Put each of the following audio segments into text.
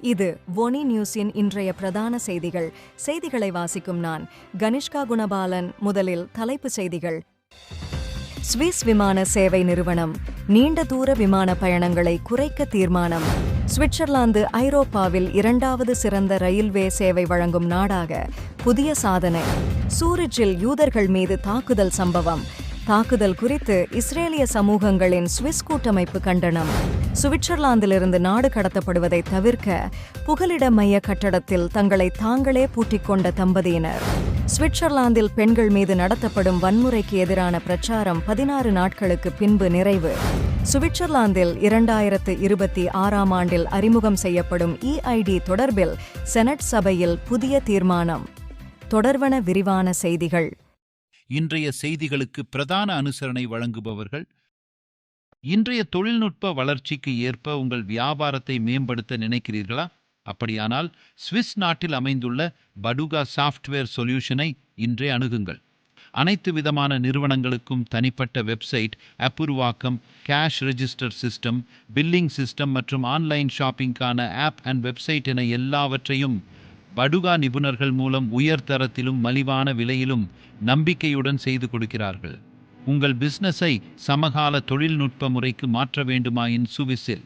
இது ஒனி நியூஸின் இன்றைய பிரதான செய்திகள். செய்திகளை வாசிக்கும் நான் கனிஷ்கா குணபாலன். முதலில் தலைப்புச் செய்திகள். ஸ்விஸ் விமான சேவை நிறுவனம். நீண்ட தூர விமான பயணங்களை குறைக்க தீர்மானம். சுவிட்சர்லாந்து ஐரோப்பாவில் இரண்டாவது சிறந்த ரயில்வே சேவை வழங்கும் நாடாக. புதிய சாதனை. சூரிச்சில் யூதர்கள் மீது தாக்குதல் சம்பவம். தாக்குதல் குறித்து இஸ்ரேலிய சமூகங்களின் சுவிஸ் கூட்டமைப்பு கண்டனம். சுவிட்சர்லாந்திலிருந்து நாடு கடத்தப்படுவதை தவிர்க்க புகலிட மைய கட்டடத்தில் தங்களை தாங்களே பூட்டிக் கொண்ட தம்பதியினர். சுவிட்சர்லாந்தில் பெண்கள் மீது நடத்தப்படும் வன்முறைக்கு எதிரான பிரச்சாரம் பதினாறு நாட்களுக்கு பின்பு நிறைவு. சுவிட்சர்லாந்தில் இரண்டாயிரத்து இருபத்தி ஆறாம் ஆண்டில் அறிமுகம் செய்யப்படும் இஐடி தொடர்பில் செனட் சபையில் புதிய தீர்மானம். தொடர்வன விரிவான செய்திகள். இன்றைய செய்திகளுக்கு பிரதான அனுசரணை வழங்குபவர்கள் இன்றைய தொழில்நுட்ப வளர்ச்சிக்கு ஏற்ப உங்கள் வியாபாரத்தை மேம்படுத்த நினைக்கிறீர்களா? அப்படியானால் சுவிஸ் நாட்டில் அமைந்துள்ள படுகா சாஃப்ட்வேர் சொல்யூஷனை இன்றே அணுகுங்கள். அனைத்து விதமான நிறுவனங்களுக்கும் தனிப்பட்ட website அப்புருவாக்கம் cash register system billing system மற்றும் ஆன்லைன் ஷாப்பிங்கான ஆப் அண்ட் வெப்சைட் என எல்லாவற்றையும் படுகா நிபுணர்கள் மூலம் உயர் தரத்திலும் மலிவான விலையிலும் நம்பிக்கையுடன் செய்து கொடுக்கிறார்கள். உங்கள் பிசினஸை சமகால தொழில்நுட்ப முறைக்கு மாற்ற வேண்டுமாயின் சுவிசில்?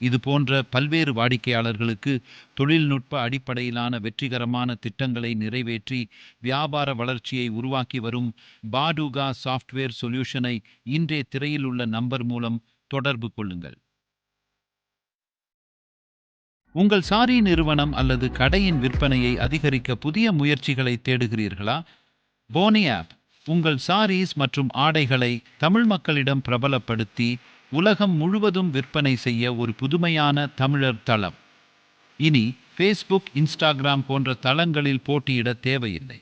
இது போன்ற பல்வேறு வாடிக்கையாளர்களுக்கு தொழில்நுட்ப அடிப்படையிலான வெற்றிகரமான திட்டங்களை நிறைவேற்றி வியாபார வளர்ச்சியை உருவாக்கி வரும் பாடுகா சாஃப்ட்வேர் சொல்யூஷனை இன்றே திரையில் உள்ள நம்பர் மூலம் தொடர்பு கொள்ளுங்கள். உங்கள் சாரி நிறுவனம் அல்லது கடையின் விற்பனையை அதிகரிக்க புதிய முயற்சிகளை தேடுகிறீர்களா? போனி ஆப் உங்கள் சாரீஸ் மற்றும் ஆடைகளை தமிழ் மக்களிடம் பிரபலப்படுத்தி உலகம் முழுவதும் விற்பனை செய்ய ஒரு புதுமையான தமிழர் தளம். இனி ஃபேஸ்புக் இன்ஸ்டாகிராம் போன்ற தளங்களில் போட்டியிட தேவையில்லை.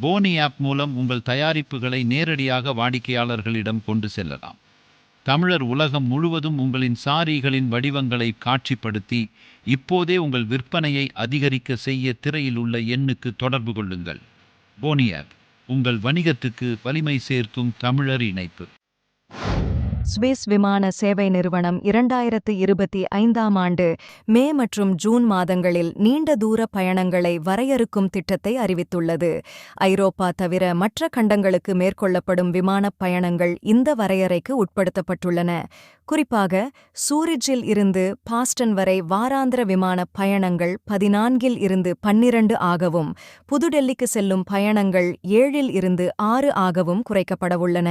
போனி ஆப் மூலம் உங்கள் தயாரிப்புகளை நேரடியாக வாடிக்கையாளர்களிடம் கொண்டு செல்லலாம். தமிழர் உலகம் முழுவதும் உங்களின் சாரிகளின் வடிவங்களை காட்சிப்படுத்தி இப்போதே உங்கள் விற்பனையை அதிகரிக்க செய்ய திரையில் உள்ள எண்ணுக்கு தொடர்பு கொள்ளுங்கள். போனி ஆப் உங்கள் வணிகத்துக்கு வலிமை சேர்க்கும் தமிழர் இணைப்பு. சுவிஸ் விமான சேவை நிறுவனம் இரண்டாயிரத்து இருபத்தி ஐந்தாம் ஆண்டு மே மற்றும் ஜூன் மாதங்களில் நீண்ட தூர பயணங்களை வரையறுக்கும் திட்டத்தை அறிவித்துள்ளது. ஐரோப்பா தவிர மற்ற கண்டங்களுக்கு மேற்கொள்ளப்படும் விமானப் பயணங்கள் இந்த வரையறைக்கு உட்படுத்தப்பட்டுள்ளன. குறிப்பாக சூரிஜில் இருந்து பாஸ்டன் வரை வாராந்திர விமான பயணங்கள் பதினான்கில் இருந்து பன்னிரண்டு ஆகவும் புதுடெல்லிக்கு செல்லும் பயணங்கள் ஏழில் இருந்து ஆறு ஆகவும் குறைக்கப்படவுள்ளன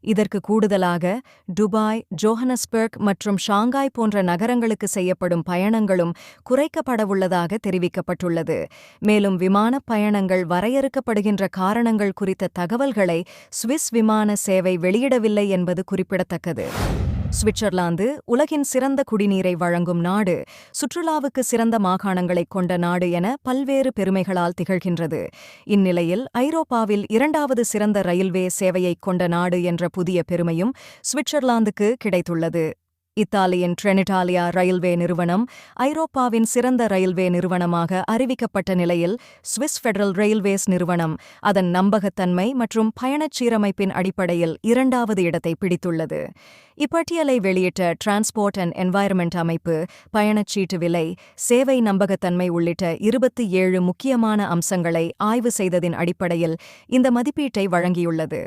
இதற்கு கூடுதலாக டுபாய் ஜோஹனஸ்பர்க் மற்றும் ஷாங்காய் போன்ற நகரங்களுக்கு செய்யப்படும் பயணங்களும் குறைக்கப்படவுள்ளதாக தெரிவிக்கப்பட்டுள்ளது. மேலும் விமானப் பயணங்கள் வரையறுக்கப்படுகின்ற காரணங்கள் குறித்த தகவல்களை சுவிஸ் விமான சேவை வெளியிடவில்லை என்பது குறிப்பிடத்தக்கது. சுவிட்சர்லாந்து உலகின் சிறந்த குடிநீரை வழங்கும் நாடு சுற்றுலாவுக்கு சிறந்த மாகாணங்களைக் கொண்ட நாடு என பல்வேறு பெருமைகளால் திகழ்கின்றது. இந்நிலையில் ஐரோப்பாவில் இரண்டாவது சிறந்த ரயில்வே சேவையைக் கொண்ட நாடு என்ற புதிய பெருமையும் சுவிட்சர்லாந்துக்கு கிடைத்துள்ளது. இத்தாலியின் ட்ரெனிட்டாலியா ரயில்வே நிறுவனம் ஐரோப்பாவின் சிறந்த ரயில்வே நிறுவனமாக அறிவிக்கப்பட்ட நிலையில் சுவிஸ் ஃபெடரல் ரயில்வேஸ் நிறுவனம் அதன் நம்பகத்தன்மை மற்றும் பயணச் சீரமைப்பின் அடிப்படையில் இரண்டாவது இடத்தை பிடித்துள்ளது. இப்பட்டியலை வெளியிட்ட டிரான்ஸ்போர்ட் அண்ட் என்வாயர்மெண்ட் அமைப்பு பயணச்சீட்டு விலை சேவை நம்பகத்தன்மை உள்ளிட்ட இருபத்தி ஏழு முக்கியமான அம்சங்களை ஆய்வு செய்ததின் அடிப்படையில் இந்த மதிப்பீட்டை வழங்கியுள்ளது.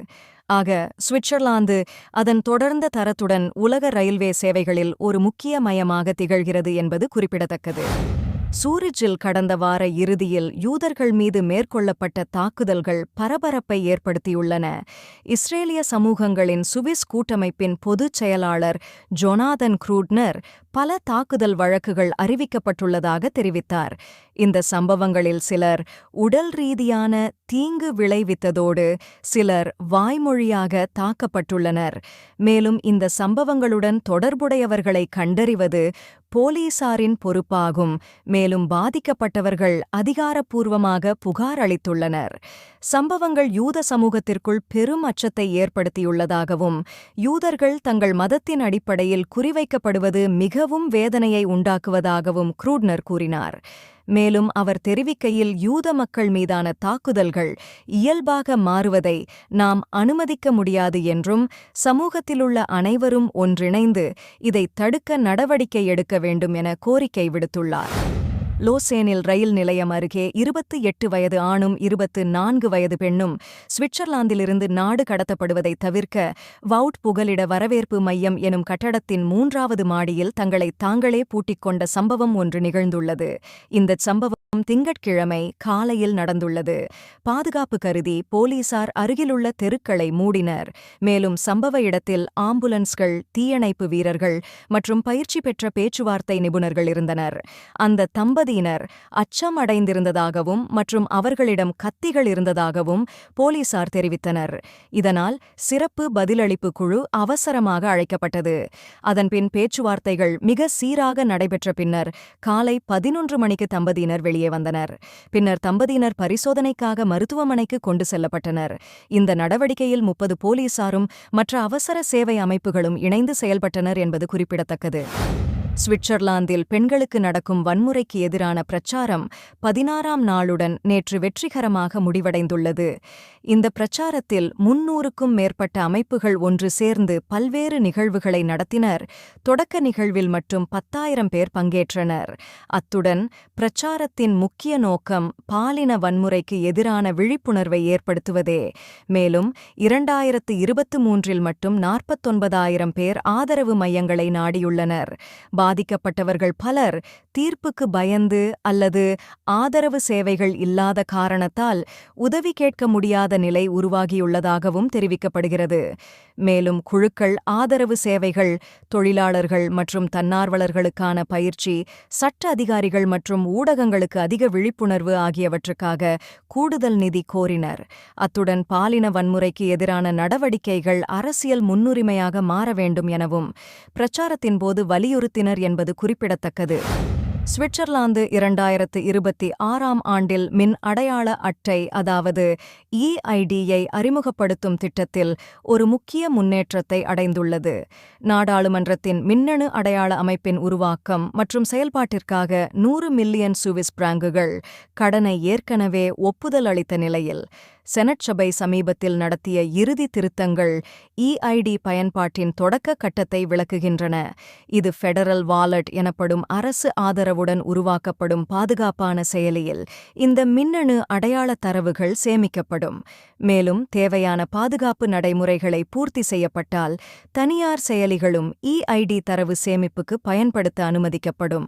ஆக சுவிட்சர்லாந்து அதன் தொடர்ந்த தரத்துடன் உலக ரயில்வே சேவைகளில் ஒரு முக்கிய மயமாக திகழ்கிறது என்பது குறிப்பிடத்தக்கது. சூரிச்சில் கடந்த வார இறுதியில் யூதர்கள் மீது மேற்கொள்ளப்பட்ட தாக்குதல்கள் பரபரப்பை ஏற்படுத்தியுள்ளன. இஸ்ரேலிய சமூகங்களின் சுவிஸ் கூட்டமைப்பின் பொதுச் செயலாளர் ஜொனாதன் க்ரூட்னர் பல தாக்குதல் வழக்குகள் அறிவிக்கப்பட்டுள்ளதாக தெரிவித்தார். இந்த சம்பவங்களில் சிலர் உடல் ரீதியான தீங்கு விளைவித்ததோடு சிலர் வாய்மொழியாக தாக்கப்பட்டுள்ளனர். மேலும் இந்த சம்பவங்களுடன் தொடர்புடையவர்களை கண்டறிவது போலீசாரின் பொறுப்பாகும். மேலும் பாதிக்கப்பட்டவர்கள் அதிகாரப்பூர்வமாக புகார் அளித்துள்ளனர். சம்பவங்கள் யூத சமூகத்திற்குள் பெரும் அச்சத்தை ஏற்படுத்தியுள்ளதாகவும் யூதர்கள் தங்கள் மதத்தின் அடிப்படையில் குறிவைக்கப்படுவது மிகவும் வேதனையை உண்டாக்குவதாகவும் க்ரூட்னர் கூறினார். மேலும் அவர் தெரிவிக்கையில் யூத மக்கள் மீதான தாக்குதல்கள் இயல்பாக மாறுவதை நாம் அனுமதிக்க முடியாது என்றும் சமூகத்திலுள்ள அனைவரும் ஒன்றிணைந்து இதை தடுக்க நடவடிக்கை எடுக்க வேண்டும் என கோரிக்கை விடுத்துள்ளார். லோசேனில் ரயில் நிலையம் அருகே இருபத்து எட்டு வயது ஆணும் இருபத்து நான்கு வயது பெண்ணும் சுவிட்சர்லாந்திலிருந்து நாடு கடத்தப்படுவதை தவிர்க்க வவுட் புகலிட வரவேற்பு மையம் எனும் கட்டடத்தின் மூன்றாவது மாடியில் தங்களை தாங்களே பூட்டிக் கொண்ட சம்பவம் ஒன்று நிகழ்ந்துள்ளது. இந்தச் சம்பவம் திங்கட்கிழமை காலையில் நடந்துள்ளது. பாதுகாப்பு கருதி போலீசார் அருகிலுள்ள தெருக்களை மூடினர். மேலும் சம்பவ இடத்தில் ஆம்புலன்ஸ்கள் தீயணைப்பு வீரர்கள் மற்றும் பயிற்சி பெற்ற பேச்சுவார்த்தை நிபுணர்கள் இருந்தனர். அந்த தம்பதியினர் அச்சம் அடைந்திருந்ததாகவும் மற்றும் அவர்களிடம் கத்திகள் இருந்ததாகவும் போலீசார் தெரிவித்தனர். இதனால் சிறப்பு பதிலளிப்பு குழு அவசரமாக அழைக்கப்பட்டது. அதன்பின் பேச்சுவார்த்தைகள் மிக சீராக நடைபெற்ற பின்னர் காலை பதினொன்று மணிக்கு தம்பதியினர் வெளியே வந்தனர். பின்னர் தம்பதியினர் பரிசோதனைக்காக மருத்துவமனைக்கு கொண்டு செல்லப்பட்டனர். இந்த நடவடிக்கையில் முப்பது போலீசாரும் மற்ற அவசர சேவை அமைப்புகளும் இணைந்து செயல்பட்டனர் என்பது குறிப்பிடத்தக்கது. சுவிட்சர்லாந்தில் பெண்களுக்கு நடக்கும் வன்முறைக்கு எதிரான பிரச்சாரம் பதினாறாம் நாளுடன் நேற்று வெற்றிகரமாக முடிவடைந்துள்ளது. இந்த பிரச்சாரத்தில் முன்னூறுக்கும் மேற்பட்ட அமைப்புகள் ஒன்று சேர்ந்து பல்வேறு நிகழ்வுகளை நடத்தினர். தொடக்க நிகழ்வில் மட்டும் பத்தாயிரம் பேர் பங்கேற்றனர். அத்துடன் பிரச்சாரத்தின் முக்கிய நோக்கம் பாலின வன்முறைக்கு எதிரான விழிப்புணர்வை ஏற்படுத்துவதே. மேலும் இரண்டாயிரத்து இருபத்து மூன்றில் மட்டும் நாற்பத்தொன்பதாயிரம் பேர் ஆதரவு மையங்களை நாடியுள்ளனர். பாதிக்கப்பட்டவர்கள் பலர் தீர்ப்புக்கு பயந்து அல்லது ஆதரவு சேவைகள் இல்லாத காரணத்தால் உதவி கேட்க முடியாத நிலை உருவாகியுள்ளதாகவும் தெரிவிக்கப்படுகிறது. மேலும் குழுக்கள் ஆதரவு சேவைகள் தொழிலாளர்கள் மற்றும் தன்னார்வலர்களுக்கான பயிற்சி சட்ட அதிகாரிகள் மற்றும் ஊடகங்களுக்கு அதிக விழிப்புணர்வு ஆகியவற்றுக்காக கூடுதல் நிதி கோரினர். அத்துடன் பாலின வன்முறைக்கு எதிரான நடவடிக்கைகள் அரசியல் முன்னுரிமையாக மாற வேண்டும் எனவும் பிரச்சாரத்தின் போது வலியுறுத்தினர் என்பது குறிப்பிடத்தக்கது. சுவிட்சர்லாந்து இரண்டாயிரத்து இருபத்தி ஆறாம் ஆண்டில் மின் அடையாள அட்டை அதாவது இஐடியை அறிமுகப்படுத்தும் திட்டத்தில் ஒரு முக்கிய முன்னேற்றத்தை அடைந்துள்ளது. நாடாளுமன்றத்தின் மின்னணு அடையாள அமைப்பின் உருவாக்கம் மற்றும் செயல்பாட்டிற்காக நூறு மில்லியன் சுவிஸ் பிராங்குகள் கடனை ஏற்கனவே ஒப்புதல் அளித்த நிலையில் செனட் சபை சமீபத்தில் நடத்திய இறுதி திருத்தங்கள் இஐடி பயன்பாட்டின் தொடக்க கட்டத்தை விளக்குகின்றன. இது ஃபெடரல் வாலட் எனப்படும் அரசு ஆதரவுடன் உருவாக்கப்படும் பாதுகாப்பான செயலியில் இந்த மின்னணு அடையாள தரவுகள் சேமிக்கப்படும். மேலும் தேவையான பாதுகாப்பு நடைமுறைகளை பூர்த்தி செய்யப்பட்டால் தனியார் செயலிகளும் இஐடி தரவு சேமிப்புக்கு பயன்படுத்த அனுமதிக்கப்படும்.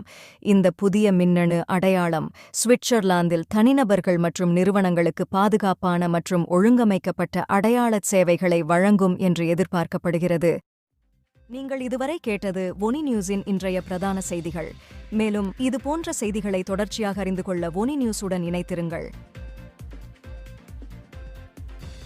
இந்த புதிய மின்னணு அடையாளம் சுவிட்சர்லாந்தில் தனிநபர்கள் மற்றும் நிறுவனங்களுக்கு பாதுகாப்பான மற்றும் ஒழுங்கமைக்கப்பட்ட அடையாளச் சேவைகளை வழங்கும் என்று எதிர்பார்க்கப்படுகிறது. நீங்கள் இதுவரை கேட்டது ஒனி நியூஸின் இன்றைய பிரதான செய்திகள். மேலும் இது போன்ற செய்திகளை தொடர்ச்சியாக அறிந்து கொள்ள ஒனி நியூஸுடன் இணைத்திருங்கள்